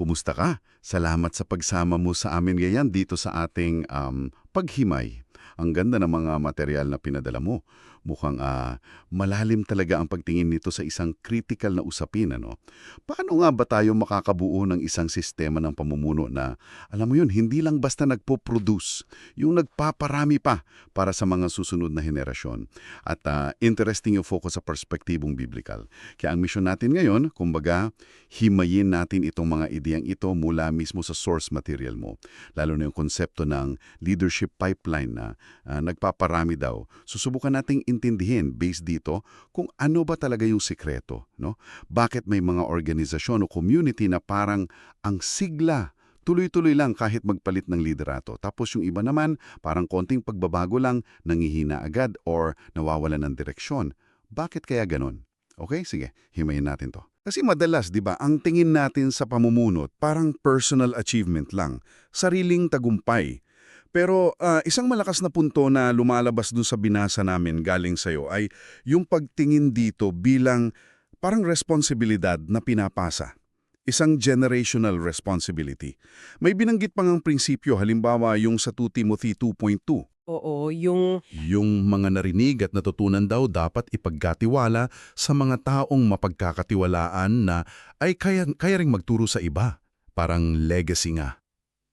Kumusta ka? Salamat sa pagsama mo sa amin ngayon dito sa ating um, paghimay. Ang ganda ng mga material na pinadala mo. Mukhang ah, malalim talaga ang pagtingin nito sa isang critical na usapin. Ano? Paano nga ba tayo makakabuo ng isang sistema ng pamumuno na, alam mo yun, hindi lang basta nagpo-produce, yung nagpaparami pa para sa mga susunod na henerasyon. At ah, interesting yung focus sa perspektibong biblical. Kaya ang mission natin ngayon, kumbaga, himayin natin itong mga ideyang ito mula mismo sa source material mo. Lalo na yung konsepto ng leadership pipeline na ah, nagpaparami daw. Susubukan nating intindihin based dito kung ano ba talaga yung sikreto. No? Bakit may mga organisasyon o community na parang ang sigla tuloy-tuloy lang kahit magpalit ng liderato. Tapos yung iba naman, parang konting pagbabago lang, nangihina agad or nawawala ng direksyon. Bakit kaya ganon? Okay, sige, himayin natin to. Kasi madalas, di ba, ang tingin natin sa pamumunot parang personal achievement lang, sariling tagumpay. Pero ah, isang malakas na punto na lumalabas dun sa binasa namin galing sa'yo ay yung pagtingin dito bilang parang responsibilidad na pinapasa. Isang generational responsibility. May binanggit pang ang prinsipyo, halimbawa yung sa 2 Timothy 2.2. Oo, yung Yung mga narinig at natutunan daw dapat ipagkatiwala sa mga taong mapagkakatiwalaan na ay kaya, kaya ring magturo sa iba. Parang legacy nga.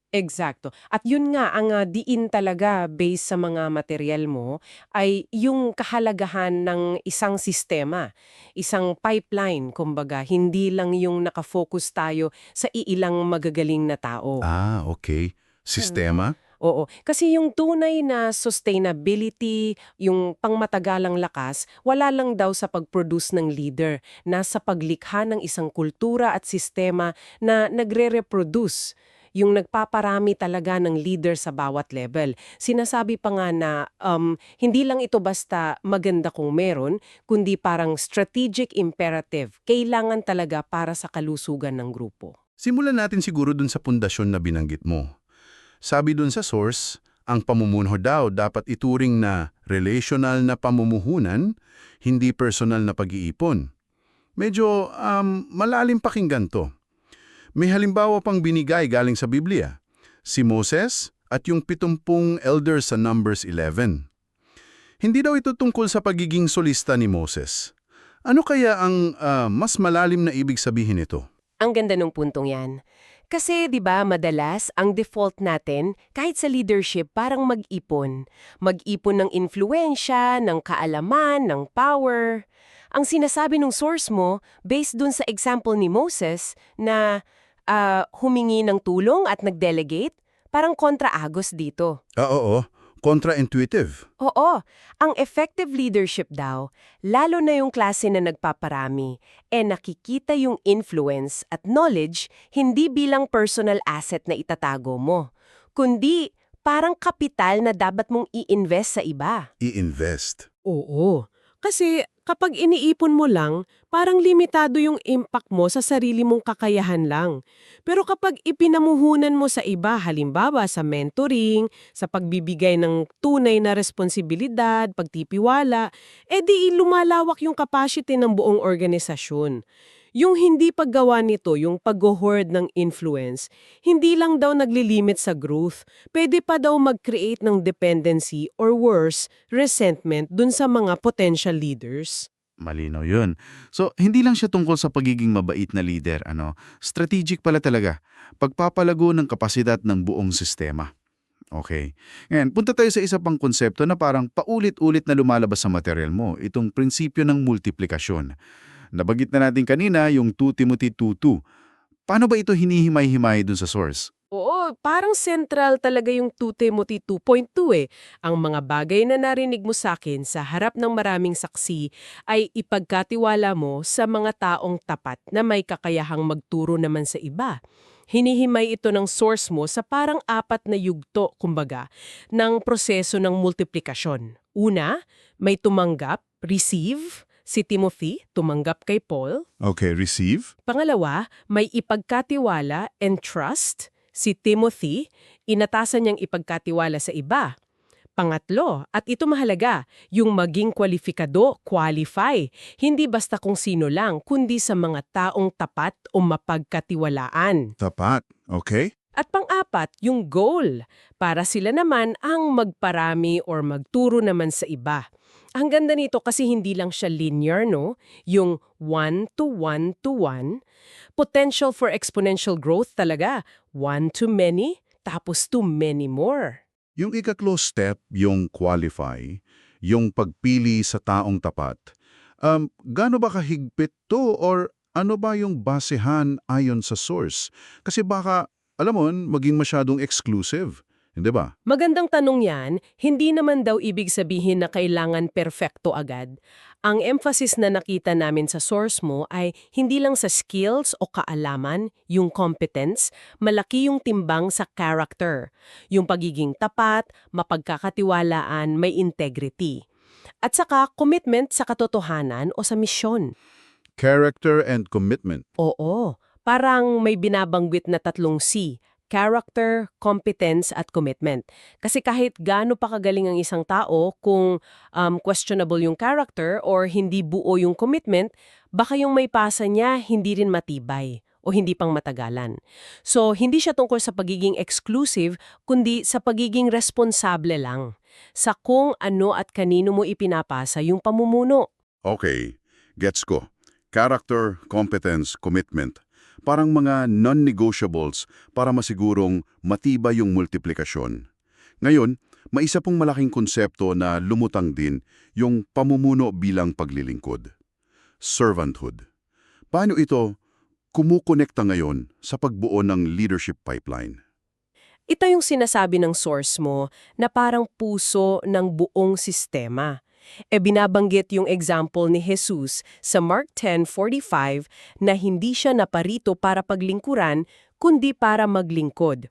Eksakto. At yun nga, ang ah, diin talaga based sa mga material mo ay yung kahalagahan ng isang sistema, isang pipeline, kumbaga. Hindi lang yung nakafocus tayo sa iilang magagaling na tao. Ah, okay. Sistema? Oo. Kasi yung tunay na sustainability, yung pangmatagalang lakas, wala lang daw sa pag-produce ng leader, nasa paglikha ng isang kultura at sistema na nagre-reproduce yung nagpaparami talaga ng leader sa bawat level. Sinasabi pa nga na um, hindi lang ito basta maganda kung meron, kundi parang strategic imperative. Kailangan talaga para sa kalusugan ng grupo. Simulan natin siguro dun sa pundasyon na binanggit mo. Sabi dun sa source, ang pamumuno daw dapat ituring na relational na pamumuhunan, hindi personal na pag-iipon. Medyo um, malalim pakinggan to. May halimbawa pang binigay galing sa Biblia, si Moses at yung pitumpung elders sa Numbers 11. Hindi daw ito tungkol sa pagiging solista ni Moses. Ano kaya ang ah, mas malalim na ibig sabihin nito? Ang ganda ng puntong yan. Kasi 'di ba madalas ang default natin kahit sa leadership parang mag-ipon. Mag-ipon ng influensya, ng kaalaman, ng power. Ang sinasabi ng source mo based dun sa example ni Moses na ah, humingi ng tulong at nag-delegate, parang kontra-agos dito. Ah, oo. Contra-intuitive. Oo, ang effective leadership daw, lalo na yung klase na nagpaparami, e nakikita yung influence at knowledge hindi bilang personal asset na itatago mo, kundi parang kapital na dapat mong i-invest sa iba. I-invest. Oo. Kasi kapag iniipon mo lang, parang limitado yung impact mo sa sarili mong kakayahan lang. Pero kapag ipinamuhunan mo sa iba, halimbawa sa mentoring, sa pagbibigay ng tunay na responsibilidad, pagtipiwala, edi lumalawak yung capacity ng buong organisasyon. Yung hindi paggawa nito, yung pag-hoard ng influence, hindi lang daw naglilimit sa growth, pwede pa daw mag-create ng dependency or worse, resentment dun sa mga potential leaders. Malinaw yun. So, hindi lang siya tungkol sa pagiging mabait na leader. Ano? Strategic pala talaga. Pagpapalago ng kapasidad ng buong sistema. Okay. Ngayon, punta tayo sa isa pang konsepto na parang paulit-ulit na lumalabas sa material mo, itong prinsipyo ng multiplikasyon. Nabagit na natin kanina yung 2 Timothy 2.2. Paano ba ito hinihimay-himay dun sa source? Oo, parang central talaga yung 2 Timothy 2.2 eh. Ang mga bagay na narinig mo sa akin sa harap ng maraming saksi ay ipagkatiwala mo sa mga taong tapat na may kakayahang magturo naman sa iba. Hinihimay ito ng source mo sa parang apat na yugto, kumbaga, ng proseso ng multiplikasyon. Una, may tumanggap, receive, si Timothy tumanggap kay Paul. Okay, receive. Pangalawa, may ipagkatiwala and trust. Si Timothy, inatasan niyang ipagkatiwala sa iba. Pangatlo, at ito mahalaga, yung maging kwalifikado, qualify. Hindi basta kung sino lang, kundi sa mga taong tapat o mapagkatiwalaan. Tapat, okay? At pang-apat, yung goal, para sila naman ang magparami or magturo naman sa iba. Ang ganda nito kasi hindi lang siya linear, no? Yung one to one to one. Potential for exponential growth talaga. One to many, tapos to many more. Yung ika-close step, yung qualify, yung pagpili sa taong tapat, um, gaano ba kahigpit to or ano ba yung basehan ayon sa source? Kasi baka, alam mo, maging masyadong exclusive, hindi ba? Magandang tanong yan, hindi naman daw ibig sabihin na kailangan perfecto agad. Ang emphasis na nakita namin sa source mo ay hindi lang sa skills o kaalaman, yung competence, malaki yung timbang sa character, yung pagiging tapat, mapagkakatiwalaan, may integrity. At saka commitment sa katotohanan o sa misyon. Character and commitment. Oo, parang may binabanggit na tatlong C, character, competence, at commitment. Kasi kahit gaano pa kagaling ang isang tao, kung um, questionable yung character or hindi buo yung commitment, baka yung may pasa niya hindi rin matibay o hindi pang matagalan. So, hindi siya tungkol sa pagiging exclusive, kundi sa pagiging responsable lang sa kung ano at kanino mo ipinapasa yung pamumuno. Okay, gets ko. Character, competence, commitment. Parang mga non-negotiables para masigurong matibay yung multiplikasyon. Ngayon, may isa pong malaking konsepto na lumutang din yung pamumuno bilang paglilingkod. Servanthood. Paano ito kumukonekta ngayon sa pagbuo ng leadership pipeline? Ito yung sinasabi ng source mo na parang puso ng buong sistema. E binabanggit yung example ni Jesus sa Mark 10.45 na hindi siya naparito para paglingkuran, kundi para maglingkod.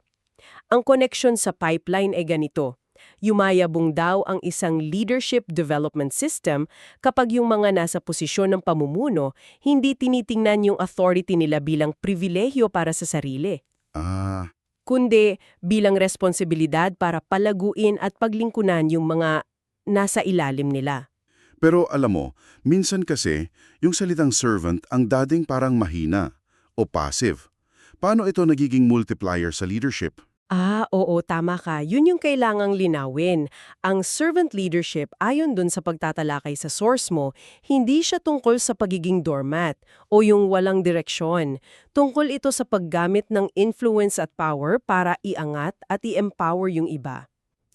Ang connection sa pipeline ay ganito. Yumayabong daw ang isang leadership development system kapag yung mga nasa posisyon ng pamumuno hindi tinitingnan yung authority nila bilang pribilehyo para sa sarili Ah, kundi bilang responsibilidad para palaguin at paglingkunan yung mga nasa ilalim nila. pero alam mo, minsan kasi, yung salitang servant ang dating parang mahina o passive. Paano ito nagiging multiplier sa leadership? Ah, oo, tama ka. Yun yung kailangang linawin. Ang servant leadership, ayon dun sa pagtatalakay sa source mo, hindi siya tungkol sa pagiging doormat o yung walang direksyon. Tungkol ito sa paggamit ng influence at power para iangat at i-empower yung iba.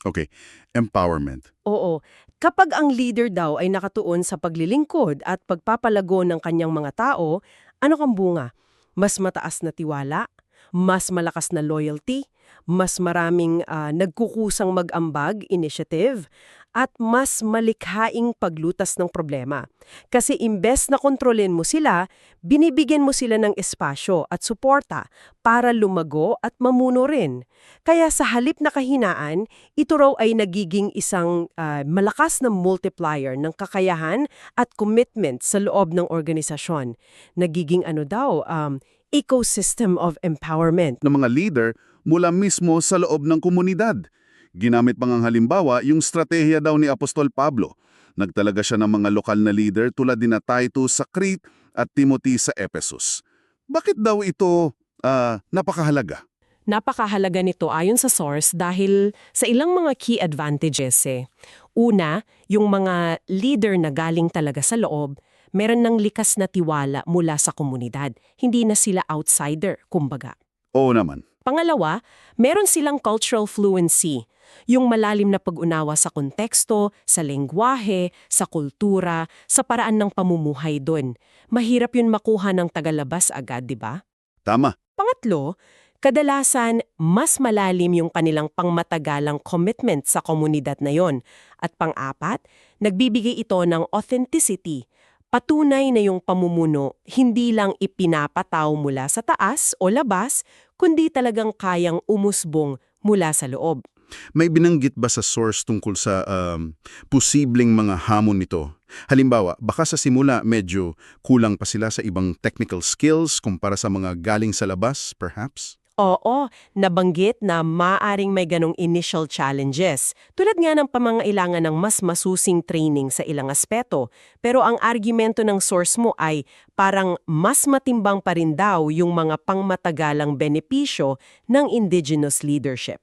Okay, empowerment. Oo. Kapag ang leader daw ay nakatuon sa paglilingkod at pagpapalago ng kanyang mga tao, ano kang bunga? Mas mataas na tiwala, mas malakas na loyalty, mas maraming ah, nagkukusang mag-ambag, initiative, at mas malikhaing paglutas ng problema. Kasi imbes na kontrolin mo sila, binibigyan mo sila ng espasyo at suporta para lumago at mamuno rin. Kaya sa halip na kahinaan, ito raw ay nagiging isang ah, malakas na multiplier ng kakayahan at commitment sa loob ng organisasyon. Nagiging ano daw, um, ecosystem of empowerment. ng mga leader mula mismo sa loob ng komunidad. Ginamit pang ang halimbawa yung stratehiya daw ni Apostol Pablo. Nagtalaga siya ng mga lokal na leader tulad ni na Titus sa Crete at Timothy sa Ephesus. Bakit daw ito ah, napakahalaga? Napakahalaga nito ayon sa source dahil sa ilang mga key advantages eh. Una, yung mga leader na galing talaga sa loob, meron ng likas na tiwala mula sa komunidad. Hindi na sila outsider, kumbaga. Oo naman. Pangalawa, meron silang cultural fluency, yung malalim na pag-unawa sa konteksto, sa lengguwahe, sa kultura, sa paraan ng pamumuhay doon. Mahirap yun makuha ng tagalabas agad, di ba? Tama. Pangatlo, kadalasan mas malalim yung kanilang pangmatagalang commitment sa komunidad na yon. At pang-apat, nagbibigay ito ng authenticity. Patunay na yung pamumuno hindi lang ipinapataw mula sa taas o labas, kundi talagang kayang umusbong mula sa loob. May binanggit ba sa source tungkol sa um, posibleng mga hamon nito? Halimbawa, baka sa simula medyo kulang pa sila sa ibang technical skills kumpara sa mga galing sa labas, perhaps? Oo, nabanggit na maaring may ganong initial challenges, tulad nga ng pamangailangan ng mas masusing training sa ilang aspeto. Pero ang argumento ng source mo ay parang mas matimbang pa rin daw yung mga pangmatagalang benepisyo ng indigenous leadership.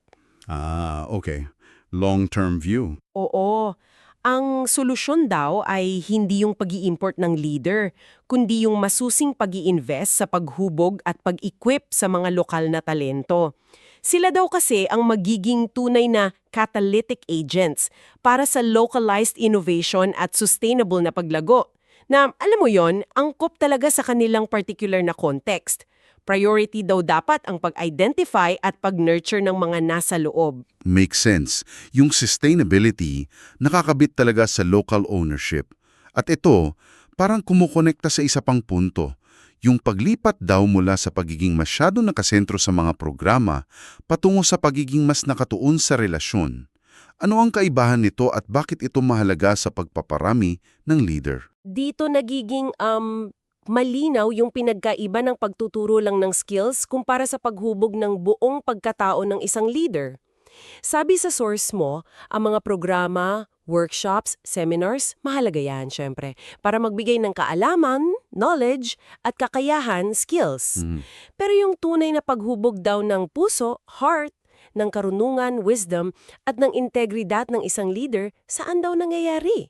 Ah, okay. Long-term view. Oo. Ang solusyon daw ay hindi yung pag import ng leader, kundi yung masusing pag invest sa paghubog at pag-equip sa mga lokal na talento. Sila daw kasi ang magiging tunay na catalytic agents para sa localized innovation at sustainable na paglago. Na alam mo yon, angkop talaga sa kanilang particular na context. Priority daw dapat ang pag-identify at pag-nurture ng mga nasa loob. Makes sense. Yung sustainability, nakakabit talaga sa local ownership. At ito, parang kumukonekta sa isa pang punto. Yung paglipat daw mula sa pagiging masyado nakasentro sa mga programa patungo sa pagiging mas nakatuon sa relasyon. Ano ang kaibahan nito at bakit ito mahalaga sa pagpaparami ng leader? dito nagiging um, malinaw yung pinagkaiba ng pagtuturo lang ng skills kumpara sa paghubog ng buong pagkatao ng isang leader. Sabi sa source mo, ang mga programa, workshops, seminars, mahalaga yan syempre, para magbigay ng kaalaman, knowledge, at kakayahan, skills. Mhm. Pero yung tunay na paghubog daw ng puso, heart, ng karunungan, wisdom, at ng integridad ng isang leader, saan daw nangyayari?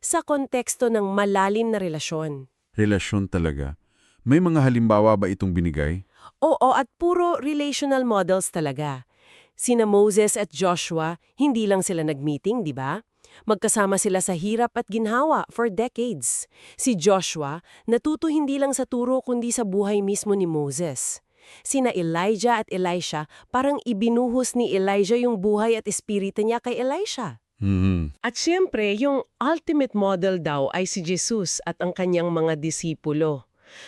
Sa konteksto ng malalim na relasyon. Relasyon talaga. May mga halimbawa ba itong binigay? Oo, at puro relational models talaga. Sina Moses at Joshua, hindi lang sila nag-meeting, di ba? Magkasama sila sa hirap at ginhawa for decades. Si Joshua, natuto hindi lang sa turo kundi sa buhay mismo ni Moses. Sina Elijah at Elisha, parang ibinuhos ni Elijah yung buhay at espiritu niya kay Elisha. Mhm. At siyempre, yung ultimate model daw ay si Jesus at ang kanyang mga disipulo.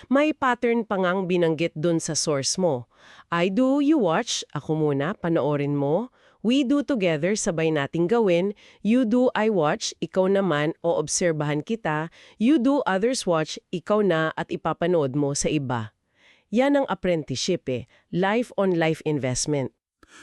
May pattern pa ngang binanggit dun sa source mo. I do, you watch, ako muna, panoorin mo. We do together, sabay nating gawin. You do, I watch, ikaw naman, o obserbahan kita. You do, others watch, ikaw na at ipapanood mo sa iba. Yan ang apprenticeship eh, life-on-life investment.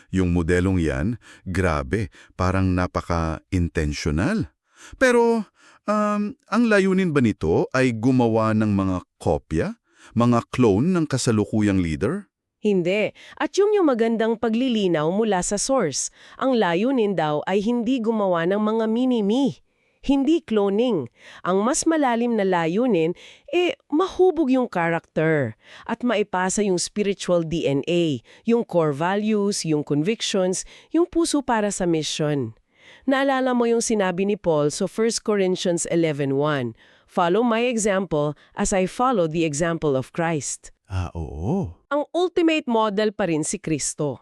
Yung modelong yan, grabe, parang napaka-intentional. Pero, um, ang layunin ba nito ay gumawa ng mga kopya? Mga clone ng kasalukuyang leader? Hindi. At yung yung magandang paglilinaw mula sa source. Ang layunin daw ay hindi gumawa ng mga mini-me. Hindi cloning. Ang mas malalim na layunin, eh, mahubog yung character at maipasa yung spiritual DNA, yung core values, yung convictions, yung puso para sa mission. Naalala mo yung sinabi ni Paul sa 1 Corinthians 11.1, Follow my example as I follow the example of Christ Ah, oo. ang ultimate model pa rin si Kristo.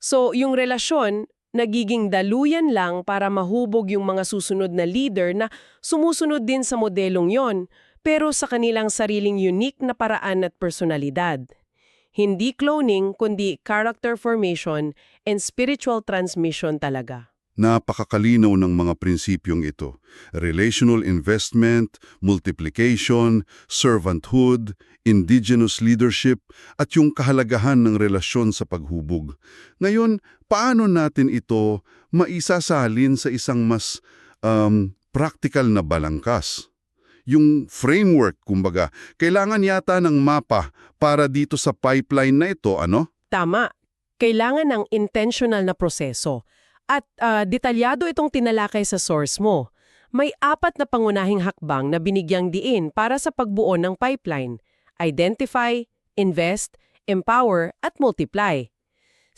So, yung relasyon, nagiging daluyan lang para mahubog yung mga susunod na leader na sumusunod din sa modelong yon, pero sa kanilang sariling unique na paraan at personalidad. Hindi cloning, kundi character formation and spiritual transmission talaga. Napakakalinaw ng mga prinsipyong ito. Relational investment, multiplication, servanthood, indigenous leadership, at yung kahalagahan ng relasyon sa paghubog. Ngayon, paano natin ito maisasalin sa isang mas um, practical na balangkas? Yung framework, kumbaga, kailangan yata ng mapa para dito sa pipeline na ito, ano? Tama. Kailangan ng intentional na proseso. At ah, detalyado itong tinalakay sa source mo. May apat na pangunahing hakbang na binigyang diin para sa pagbuo ng pipeline. Identify, invest, empower, at multiply.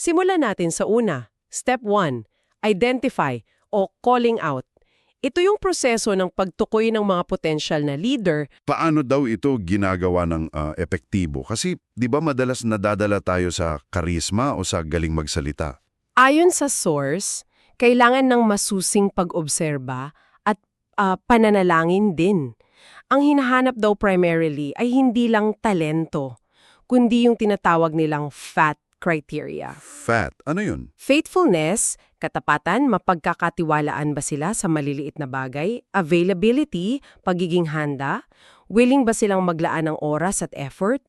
Simulan natin sa una. Step 1. Identify o calling out. Ito yung proseso ng pagtukoy ng mga potential na leader paano daw ito ginagawa ng ah, epektibo? Kasi 'di ba madalas nadadala tayo sa karisma o sa galing magsalita? Ayon sa source, kailangan ng masusing pag-obserba at ah, pananalangin din. Ang hinahanap daw primarily ay hindi lang talento, kundi yung tinatawag nilang FAT criteria. Fat, ano 'yun? Faithfulness, katapatan, mapagkakatiwalaan ba sila sa maliliit na bagay, availability, pagiging handa, willing ba silang maglaan ng oras at effort,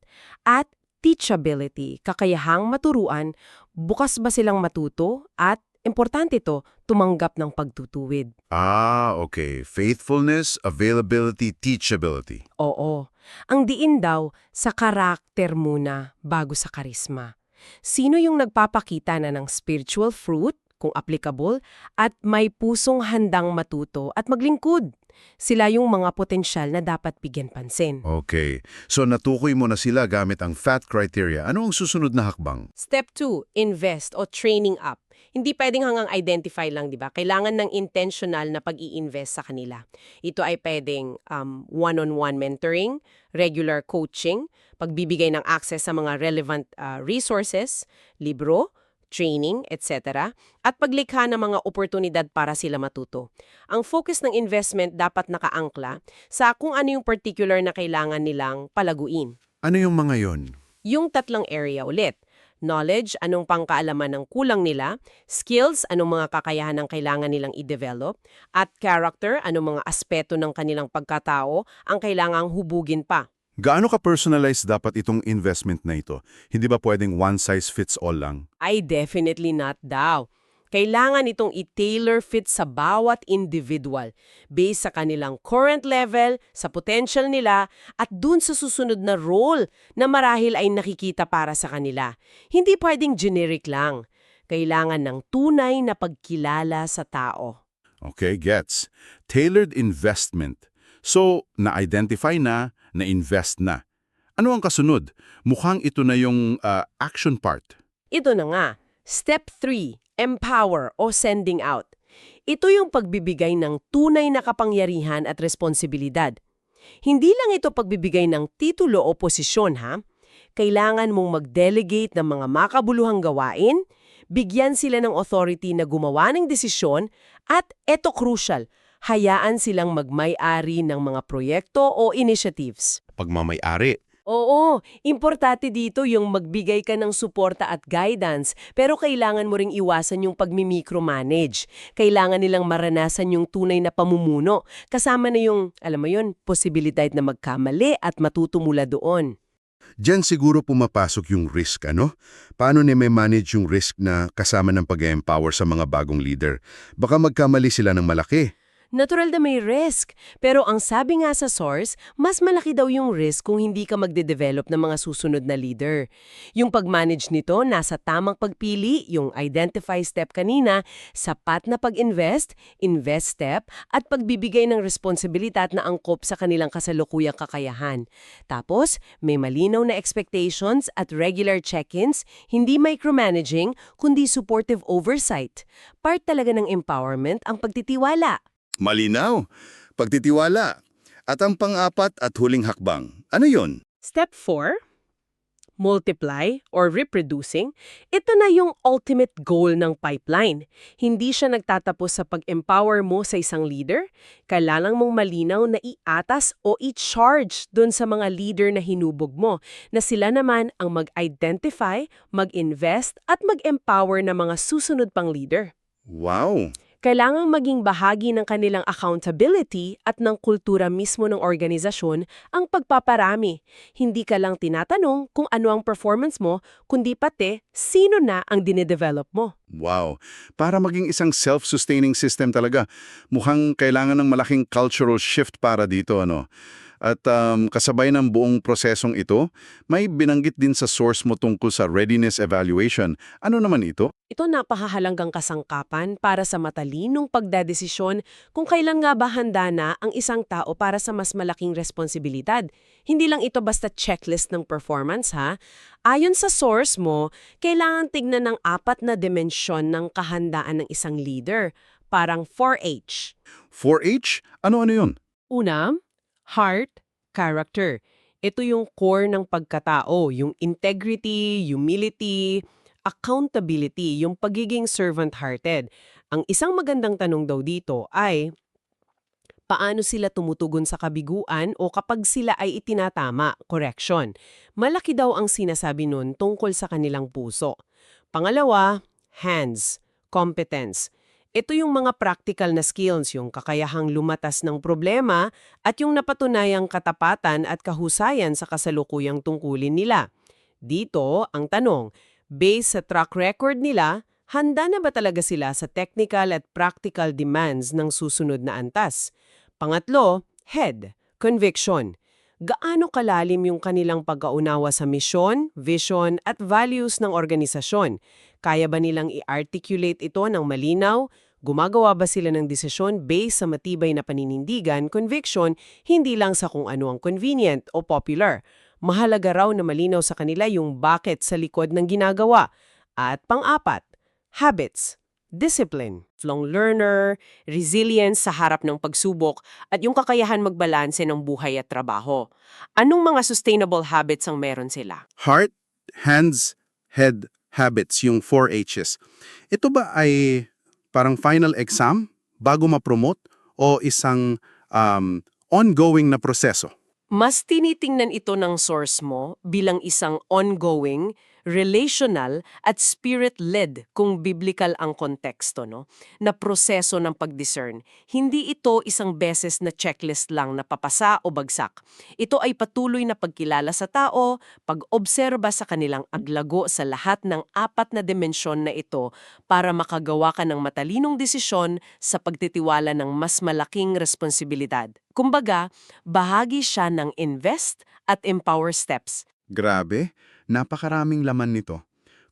at teachability, kakayahang maturuan, bukas ba silang matuto, at, importante to, tumanggap ng pagtutuwid. Ah, okay. Faithfulness, availability, teachability. Oo. Ang diin daw sa karakter muna bago sa karisma. Sino yung nagpapakita na ng spiritual fruit, kung applicable, at may pusong handang matuto at maglingkod? Sila yung mga potensyal na dapat bigyan pansin. Okay. So natukoy mo na sila gamit ang FAT criteria. Ano ang susunod na hakbang? Step 2, invest o training up. Hindi pwedeng hanggang identify lang, di ba? Kailangan ng intentional na pag-i-invest sa kanila. Ito ay pwedeng um, one-on-one mentoring, regular coaching, pagbibigay ng access sa mga relevant uh, resources, libro, training, etc. At paglikha ng mga oportunidad para sila matuto. Ang focus ng investment dapat nakaangkla sa kung ano yung particular na kailangan nilang palaguin. Ano yung mga yon? Yung tatlong area ulit. Knowledge, anong pangkaalaman ng kulang nila. Skills, anong mga kakayahan ng kailangan nilang i-develop. At character, anong mga aspeto ng kanilang pagkatao ang kailangang hubugin pa. Gaano ka-personalized dapat itong investment na ito? Hindi ba pwedeng one size fits all lang? Ay definitely not daw. Kailangan itong i-tailor fit sa bawat individual based sa kanilang current level, sa potential nila, at dun sa susunod na role na marahil ay nakikita para sa kanila. Hindi pwedeng generic lang. Kailangan ng tunay na pagkilala sa tao. Okay, gets. Tailored investment. So, na-identify na, na-invest na. Ano ang kasunod? Mukhang ito na yung ah, action part. Ito na nga, Step 3, Empower o Sending Out. Ito yung pagbibigay ng tunay na kapangyarihan at responsibilidad. Hindi lang ito pagbibigay ng titulo o posisyon ha. Kailangan mong mag-delegate ng mga makabuluhang gawain, bigyan sila ng authority na gumawa ng desisyon, at eto crucial, hayaan silang magmay-ari ng mga proyekto o initiatives. Pagmamayari. Oo, importante dito yung magbigay ka ng suporta at guidance, pero kailangan mo ring iwasan yung pagmi-micromanage. Kailangan nilang maranasan yung tunay na pamumuno, kasama na yung, alam mo yun, posibilidad na magkamali at matuto mula doon. Diyan siguro pumapasok yung risk, ano? Paano ni may manage yung risk na kasama ng pag-empower sa mga bagong leader? Baka magkamali sila ng malaki. Natural na may risk, pero ang sabi nga sa source, mas malaki daw yung risk kung hindi ka magde-develop ng mga susunod na leader. Yung pag-manage nito, nasa tamang pagpili, yung identify step kanina, sapat na pag-invest, invest step, at pagbibigay ng responsibilidad na angkop sa kanilang kasalukuyang kakayahan. Tapos, may malinaw na expectations at regular check-ins, hindi micromanaging, kundi supportive oversight. Part talaga ng empowerment ang pagtitiwala. Malinaw. Pagtitiwala. At ang pang-apat at huling hakbang. Ano yon? Step 4, multiply or reproducing, ito na yung ultimate goal ng pipeline. Hindi siya nagtatapos sa pag-empower mo sa isang leader. Kailangan mong malinaw na iatas o i-charge dun sa mga leader na hinubog mo, na sila naman ang mag-identify, mag-invest at mag-empower ng mga susunod pang leader. Wow! Kailangang maging bahagi ng kanilang accountability at ng kultura mismo ng organisasyon ang pagpaparami. Hindi ka lang tinatanong kung ano ang performance mo, kundi pati sino na ang dinedevelop mo. Wow. Para maging isang self-sustaining system talaga, mukhang kailangan ng malaking cultural shift para dito, ano? At um, kasabay ng buong prosesong ito, may binanggit din sa source mo tungkol sa readiness evaluation. Ano naman ito? Ito napahahalagang kasangkapan para sa matalinong pagdadesisyon kung kailan nga ba handa na ang isang tao para sa mas malaking responsibilidad. Hindi lang ito basta checklist ng performance ha. Ayon sa source mo, kailangan tignan ng apat na dimensyon ng kahandaan ng isang leader. Parang 4H. 4H? Ano-ano yun? Una, heart, character. Ito yung core ng pagkatao, yung integrity, humility, accountability, yung pagiging servant-hearted. Ang isang magandang tanong daw dito ay, paano sila tumutugon sa kabiguan o kapag sila ay itinatama, correction. Malaki daw ang sinasabi nun tungkol sa kanilang puso. Pangalawa, hands, competence. Ito yung mga practical na skills, yung kakayahang lumatas ng problema at yung napatunayang katapatan at kahusayan sa kasalukuyang tungkulin nila. Dito, ang tanong, based sa track record nila, handa na ba talaga sila sa technical at practical demands ng susunod na antas? Pangatlo, head, conviction. Gaano kalalim yung kanilang pagkaunawa sa misyon, vision at values ng organisasyon? Kaya ba nilang i-articulate ito ng malinaw? Gumagawa ba sila ng desisyon based sa matibay na paninindigan, conviction, hindi lang sa kung ano ang convenient o popular? Mahalaga raw na malinaw sa kanila yung bakit sa likod ng ginagawa. At pang-apat, habits, discipline, long learner, resilience sa harap ng pagsubok, at yung kakayahan magbalanse ng buhay at trabaho. Anong mga sustainable habits ang meron sila? Heart, hands, head, habits, yung 4 H's. Ito ba ay parang final exam bago ma-promote o isang um, ongoing na proseso? Mas tinitingnan ito ng source mo bilang isang ongoing, relational at spirit-led kung biblical ang konteksto no na proseso ng pag-discern. Hindi ito isang beses na checklist lang na papasa o bagsak. Ito ay patuloy na pagkilala sa tao, pag-obserba sa kanilang aglago sa lahat ng apat na dimensyon na ito para makagawa ka ng matalinong desisyon sa pagtitiwala ng mas malaking responsibilidad. Kumbaga, bahagi siya ng invest at empower steps. Grabe, napakaraming laman nito.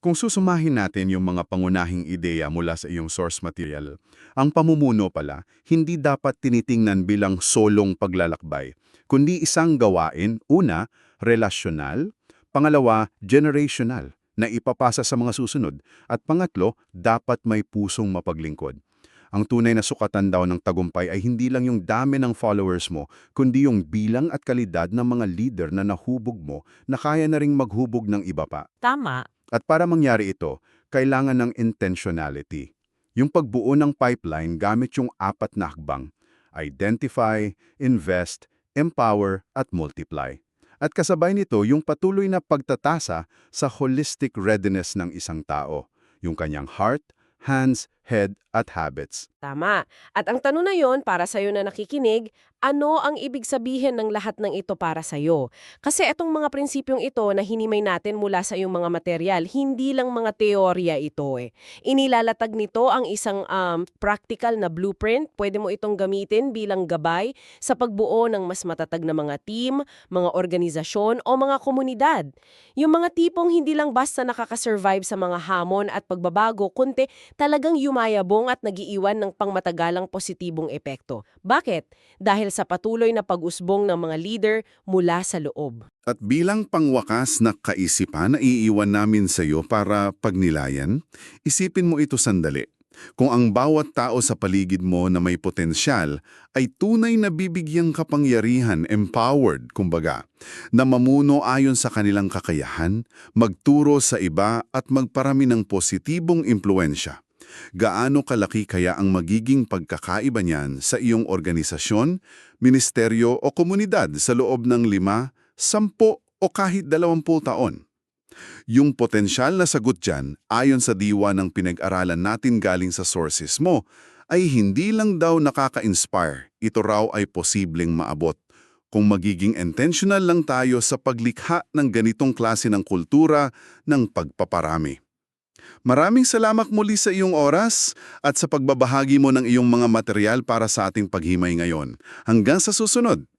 Kung susumahin natin yung mga pangunahing ideya mula sa iyong source material, ang pamumuno pala hindi dapat tinitingnan bilang solong paglalakbay, kundi isang gawain, una, relasyonal, pangalawa, generational, na ipapasa sa mga susunod, at pangatlo, dapat may pusong mapaglingkod. Ang tunay na sukatan daw ng tagumpay ay hindi lang yung dami ng followers mo, kundi yung bilang at kalidad ng mga leader na nahubog mo na kaya na ring maghubog ng iba pa. Tama. At para mangyari ito, kailangan ng intentionality. Yung pagbuo ng pipeline gamit yung apat na hakbang. Identify, invest, empower, at multiply. At kasabay nito yung patuloy na pagtatasa sa holistic readiness ng isang tao, yung kanyang heart, hands, head, at habits. Tama. At ang tanong na yon para sa'yo na nakikinig, ano ang ibig sabihin ng lahat ng ito para sa'yo? Kasi itong mga prinsipyong ito na hinimay natin mula sa iyong mga material, hindi lang mga teorya ito eh. Inilalatag nito ang isang um, practical na blueprint. Pwede mo itong gamitin bilang gabay sa pagbuo ng mas matatag na mga team, mga organisasyon o mga komunidad. Yung mga tipong hindi lang basta nakakasurvive sa mga hamon at pagbabago, kundi talagang yumayabong at nagiiwan ng pangmatagalang positibong epekto. Bakit? Dahil sa patuloy na pag-usbong ng mga leader mula sa loob. At bilang pangwakas na kaisipan na iiwan namin sa iyo para pagnilayan, isipin mo ito sandali. Kung ang bawat tao sa paligid mo na may potensyal ay tunay na bibigyang kapangyarihan, empowered, kumbaga, na mamuno ayon sa kanilang kakayahan, magturo sa iba at magparami ng positibong impluensya. Gaano kalaki kaya ang magiging pagkakaiba niyan sa iyong organisasyon, ministeryo o komunidad sa loob ng lima, sampo o kahit dalawampul taon? Yung potensyal na sagot dyan, ayon sa diwa ng pinag-aralan natin galing sa sources mo, ay hindi lang daw nakaka-inspire, ito raw ay posibleng maabot. Kung magiging intentional lang tayo sa paglikha ng ganitong klase ng kultura ng pagpaparami. Maraming salamat muli sa iyong oras at sa pagbabahagi mo ng iyong mga material para sa ating paghimay ngayon. Hanggang sa susunod!